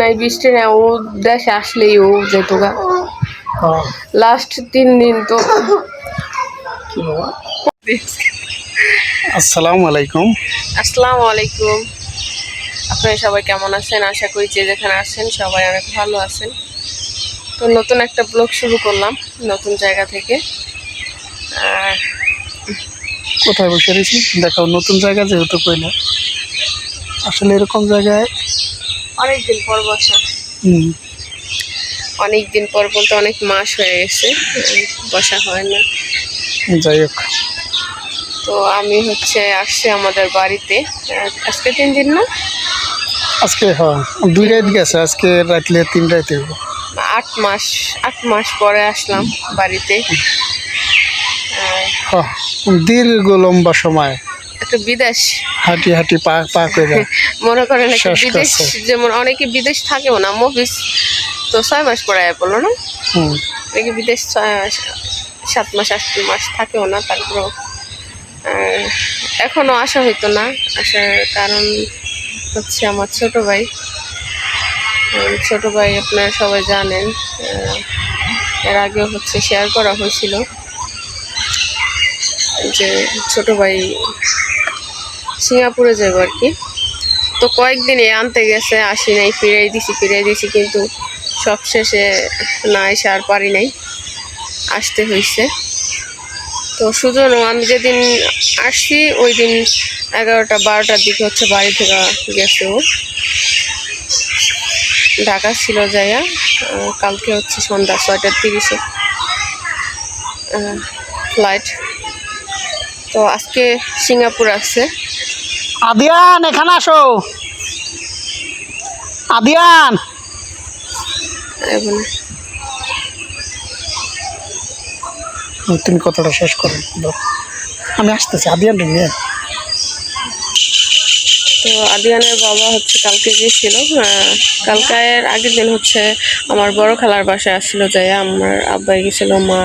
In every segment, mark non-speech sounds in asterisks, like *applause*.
নাই বৃষ্টি নাই ও দেশে আসলেই ও যেত গা লাস্ট তিন দিন তো আসসালামু আলাইকুম। আসসালামু আলাইকুম। আপনারা সবাই কেমন আছেন? আশা করি যে যেখানে আছেন সবাই অনেক ভালো আছেন। তো নতুন একটা ব্লগ শুরু করলাম নতুন জায়গা থেকে। আর কোথায় বসে রয়েছি? দেখাও নতুন জায়গা যেহেতু কইলে আসলে এরকম জায়গায় অনেকদিন পর বসা। হুম, অনেক দিন পর বলতে অনেক মাস হয়ে গেছে বসা হয় না। যাই হোক। তো আমি হচ্ছে আসছি আমাদের বাড়িতে। আজকে তিন দিন না? আজকে হ্যাঁ দুই রাত গেছে আজকে রাতলে তিন রাতে আট মাস আট মাস পরে আসলাম বাড়িতে। হ্যাঁ, দীর্ঘ লম্বা সময়। একটা বিদেশ। হাঁটি হাঁটি পা পা করে *laughs* মনে করেন একটা বিদেশ যেমন অনেকে বিদেশ থাকেও না মফিস। তো ছয় মাস পরে বলল না? অনেকে বিদেশ ছয় মাস সাত মাস আট মাস থাকেও না তারপরেও আহ, এখনও আসা হইতো না। আসার কারণ হচ্ছে আমার ছোট ভাই। ছোট ভাই আপনারা সবাই জানেন এর আগেও হচ্ছে শেয়ার করা হয়েছিল যে ছোট ভাই সিঙ্গাপুরে যাব আর কি। তো কয়েকদিনে আনতে গেছে, আসি নাই, ফিরাই দিছি ফিরাই দিছি, কিন্তু সবশেষে না এসে আর পারি নাই। আসতে হয়েছে তো সুজন, আমি যেদিন আসছি ওই দিন এগারোটা, বারোটার দিকে হচ্ছে বাড়ি থেকে গেছে ও। ঢাকা ছিল জায়গা কালকে হচ্ছে সন্ধ্যা, ছয়টার তিরিশে ফ্লাইট তো আজকে সিঙ্গাপুর আসছে। আদিয়ান এখানে আসো। আদিয়ান। তুমি কথাটা শেষ করো। আমি আসতেছি আদিয়ান নিয়ে তো আদিয়ানের বাবা হচ্ছে কালকে গিয়েছিল আহ, কালকের আগের দিন হচ্ছে আমার বড় খালার বাসায় আসছিল যাই আমার আব্বাই গেছিল মা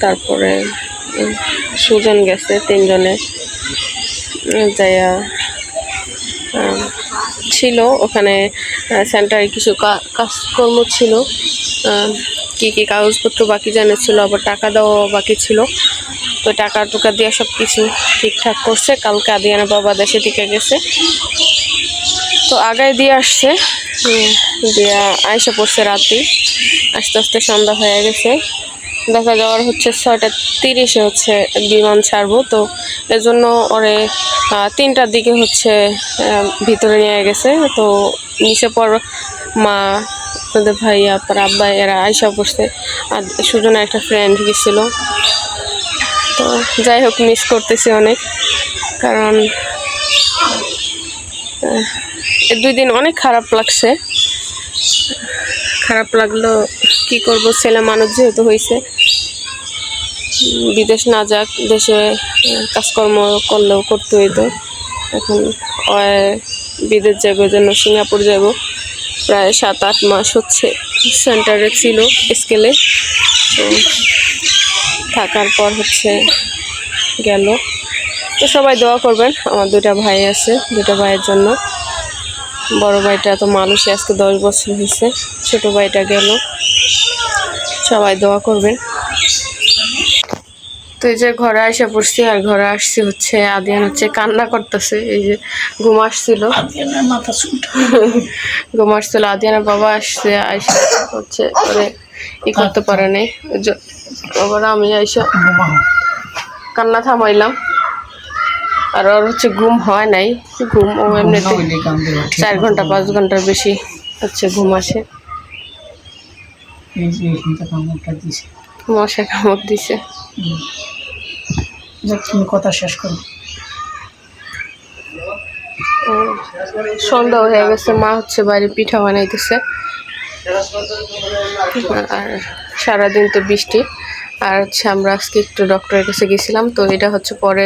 তারপরে সুজন গেছে তিনজনে যাইয়া ছিল ওখানে সেন্টারে কিছু কাজকর্ম ছিল। কি কি কাগজপত্র বাকি জানা ছিল, আবার টাকা দেওয়া বাকি ছিল। তো টাকা টুকা দিয়ে সব কিছু ঠিকঠাক করছে। কালকে আদিয়ানা বাবা দেশে থেকে গেছে। তো আগায় দিয়ে আসছে। দিয়া আয়সা পড়ছে রাতে। আস্তে আস্তে সন্ধ্যা হয়ে গেছে। দেখা যাওয়ার হচ্ছে ছয়টা তিরিশে হচ্ছে বিমান ছাড়বো, তো এজন্য ওরে তিনটার দিকে হচ্ছে ভিতরে নিয়ে গেছে, তো নিচে পর মা, তাদের ভাইয়া পর আব্বা এরা আয়সা পড়ছে আর সুজনের একটা ফ্রেন্ড গেছিল। তো যাই হোক মিস করতেছি অনেক, কারণ দুই দিন অনেক খারাপ লাগছে। খারাপ লাগল, কি করব, ছেলে মানুষ যেহেতু হয়েছে বিদেশ না যাক, দেশে কাজকর্ম করলেও করতে হইতো। এখন বিদেশ যাব জন্য সিঙ্গাপুর যাব প্রায় সাত, আট মাস হচ্ছে সেন্টারে ছিল স্কেলে। তো থাকার পর হচ্ছে গেল। তো সবাই দোয়া করবেন, আমার দুটা ভাই আছে দুটা ভাইয়ের জন্য। বড় ভাইটা তো মানুষই আজকে দশ বছর হয়েছে, ছোট ভাইটা গেল। সবাই দোয়া করবেন। তো এই যে ঘরে এসে পড়ছি আর ঘরে আসছি হচ্ছে আদিয়ান হচ্ছে কান্না করতেছে এই যে ঘুম আসছিল। ঘুম আসছিল আদিয়ানের বাবা আসছে আইসা হচ্ছে ওরে ই করতে পারে নাই। যে- আবার আমি আইসা কান্না থামাইলাম। আর ওর হচ্ছে ঘুম হয় নাই ঘুম ও এমনিতে চার ঘণ্টা পাঁচ ঘণ্টার বেশি হচ্ছে ঘুম আসে। মশা কামড় দিছে। তুমি কথা শেষ করো। সন্ধ্যা হয়ে গেছে মা হচ্ছে বাইরে পিঠা বানাইতেছে। আর সারাদিন তো বৃষ্টি। আর হচ্ছে আমরা আজকে একটু ডক্টরের কাছে গেছিলাম তো এটা হচ্ছে পরে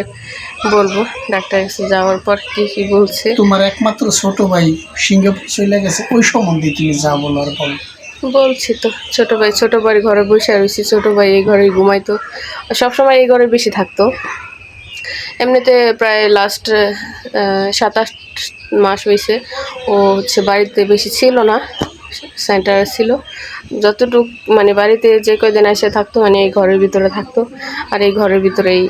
বলব ডাক্তারের কাছে যাওয়ার পর কি কি বলছে। তোমার একমাত্র ছোট ভাই সিঙ্গাপুর চলে গেছে ওই সম্বন্ধে তুমি যা বলো আর বলো। বলছি তো, ছোট ভাই ছোট ভাই ঘরে বসে রয়েছি ছোট ভাই এই ঘরে ঘুমাইতো। সবসময় এই ঘরে বেশি থাকতো। এমনিতে প্রায় লাস্ট সাত আট মাস হয়েছে ও হচ্ছে বাড়িতে বেশি ছিল না সেন্টারে ছিল। যতটুক মানে বাড়িতে যে কয়দিন এসে থাকতো মানে এই ঘরের ভিতরে থাকতো। আর এই ঘরের ভিতরেই।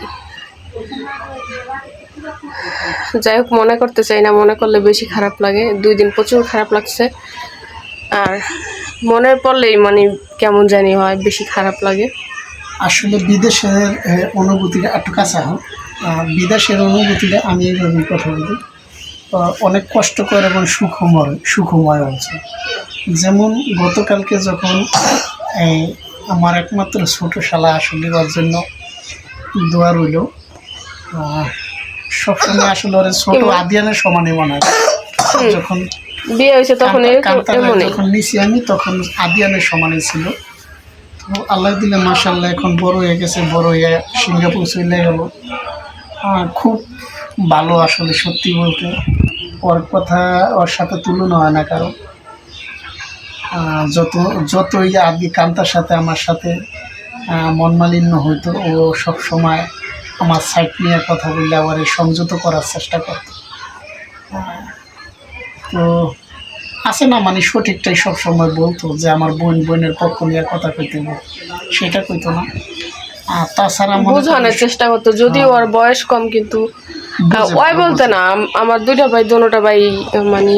যাই হোক, মনে করতে চাই না, মনে করলে বেশি খারাপ লাগে। দুই দিন প্রচুর খারাপ লাগছে। আর মনে পড়লেই মানে কেমন জানি হয় বেশি খারাপ লাগে। আসলে বিদেশের অনুভূতিটা একটু কাঁচা হোক। বিদেশের অনুভূতিটা আমি এইভাবে কথা বলি অনেক কষ্টকর এবং সুখময় সুখময় হচ্ছে যেমন গতকালকে যখন এই আমার একমাত্র ছোট শালা আসলে ওর জন্য দোয়া রইল সবসময় আসলে ওর ছোট আদিয়ানের সমানে মনে হয় যখন বিয়ে হয়েছে তখন যখন নিছি আমি তখন আদিয়ানের সমানে ছিল। তো আল্লাহ দিলে মাসাল্লাহ এখন বড় হয়ে গেছে বড় হয়ে সিঙ্গাপুর চলে গেল। খুব ভালো আসলে সত্যি বলতে। ওর কথা ওর সাথে তুলনা হয় না কারও। যত যতই আদি কান্তার সাথে আমার সাথে আহ, মন মালিন্য হইতো ও সব সময় আমার সাইড নিয়ে কথা বললে আবার সংযত করার চেষ্টা করতো। তো আছে না মানে সঠিকটাই সব সময় বলতো যে আমার বোন বোনের পক্ষ নিয়ে কথা কইতে হবে। সেটা কইতো না। আর তাছাড়া বোঝানোর চেষ্টা করতো যদিও ওর বয়স কম কিন্তু ওই বলতে না আমার দুইটা ভাই দোনোটা ভাই মানে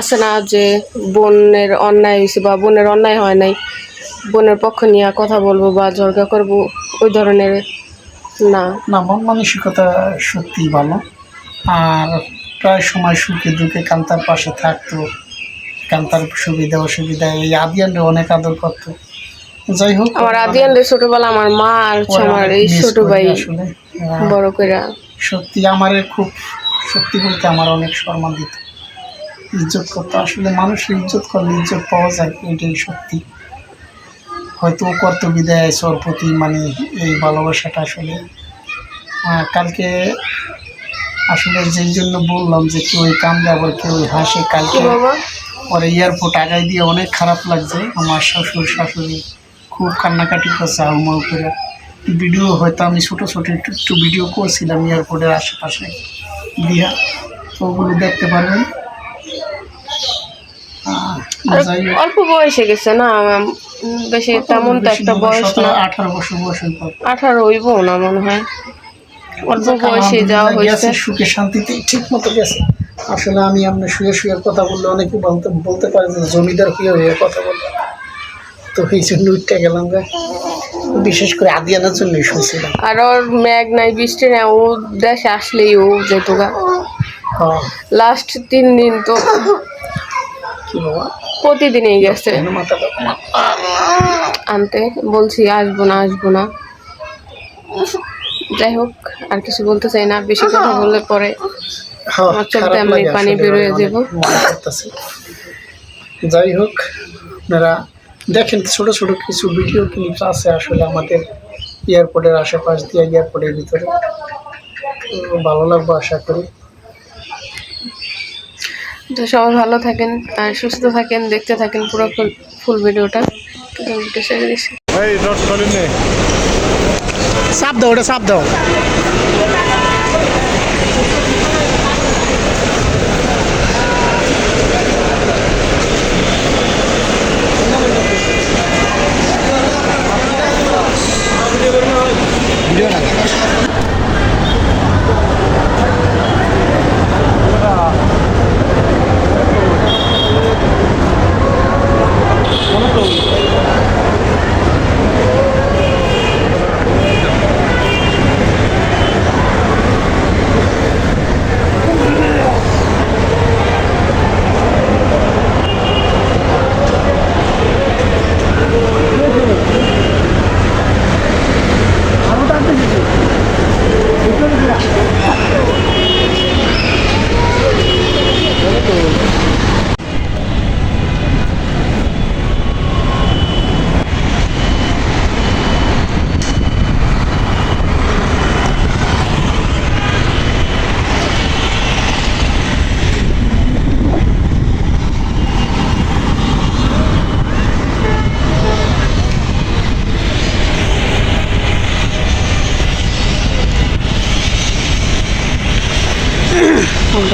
আছে না যে বোনের অন্যায় হয়েছে বা বোনের অন্যায় হয় নাই বোনের পক্ষ নিয়ে কথা বলব বা ঝরগা করব ওই ধরনের না। না মন মানসিকতা সত্যি ভালো। আর প্রায় সময় সুখে দুঃখে কান্তার পাশে থাকতো। কান্তার সুবিধা অসুবিধা এই আদিয়ানরা অনেক আদর করতো। যাই হোক আমার আদিয়ান ছোটবেলা আমার মা আর আমার এই ছোট ভাই বড় করে সত্যি আমার খুব সত্যি বলতে আমার অনেক সম্মান দিত। ইজ্জত করতো। আসলে মানুষের ইজ্জত করলে ইজ্জত পাওয়া যায় এটাই সত্যি। হয়তো ও করতো বিদায় আছে প্রতি মানে এই ভালোবাসাটা আসলে। কালকে আসলে যেই জন্য বললাম যে কেউ ওই কান্দে আবার কেউ ওই হাসে কালকে বাবা? পরে এয়ারপোর্ট আগায় দিয়ে অনেক খারাপ লাগছে। আমার শ্বশুর শাশুড়ি খুব কান্নাকাটি করছে আহমাউ করে ভিডিও হয়তো আমি ছোটো ছোটো একটু একটু ভিডিও করছিলাম এয়ারপোর্টের আশেপাশে দিয়া। তো ওগুলো দেখতে পারবেন। অল্প বয়সে গেছে না? বেশি তেমন তো একটা বয়স? না। আঠারো বছর বয়সের পর আঠারো হইব না মনে হয়। অল্প বয়সে যাওয়া হয়েছে। সুখে শান্তিতে ঠিক মতো গেছে। আসলে আমি আপনি শুয়ে শুয়ে কথা বললে অনেকে বলতে বলতে পারে যে জমিদার হয়ে হয়ে কথা বললে তো এই জন্য উঠতে গেলাম যে বিশেষ করে আদিয়ানার জন্যই শুনছিলাম। আর ওর ম্যাগ নাই বৃষ্টি নাই ও দেশে আসলেই ও যেত গা। হ্যাঁ। লাস্ট তিন দিন তো কি বাবা? প্রতিদিনই গেছে। আনতে বলছি আসব না আসব না। যাই হোক আর কিছু বলতে চাই না। বেশি কথা বললে পরে হ্যাঁ, আমার লাগে পানি আসলে বের অনেক যাব। যাই হোক আপনারা দেখেন ছোট ছোট কিছু ভিডিও ক্লিপস আছে আসলে আমাদের এয়ারপোর্টের আশেপাশ দিয়ে এয়ারপোর্টের ভিতরে। ভালো লাগবে আশা করি। তো সবাই ভালো থাকেন আর সুস্থ থাকেন দেখতে থাকেন পুরো ফুল- ফুল ভিডিওটা ভিডিও দিচ্ছি চাপ দাও ওটা চাপ দাও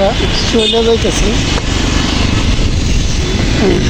আমরা চলে যাইতেছি হুম।